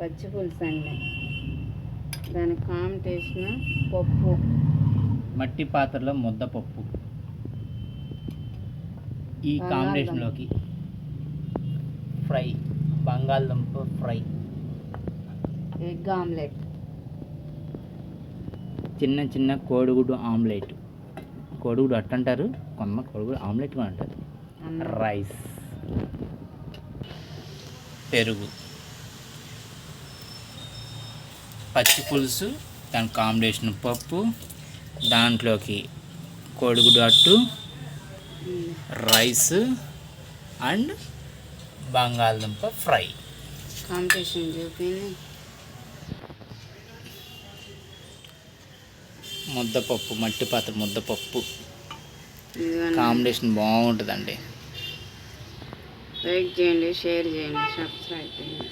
పచ్చి పులుసు అండి. దానికి కాంపిటేషన్ పప్పు. మట్టి పాత్రలో ముద్దపప్పు ఈ. కాంబినేషన్లోకి ఫ్రై బంగాళదుంప ఫ్రై. Egg omelette. చిన్న చిన్న కోడిగుడ్డు ఆమ్లెట్. కోడిగుడ్డు అట్టంటారు కొమ్మ కోడిగుడ్డు ఆమ్లెట్ కూడా అంటారు. రైస్. పెరుగు. పచ్చి పులుసు దాని కాంబినేషన్ పప్పు దాంట్లోకి కోడిగుడ్డు అట్టు. రైస్ అండ్ బంగాళదుంప ఫ్రై. చూపింది ముద్దపప్పు మట్టి పాత్ర ముద్దపప్పు. కాంబినేషన్ బాగుంటుందండి. లైక్ చేయండి షేర్ చేయండి సబ్స్క్రైబ్ చేయండి.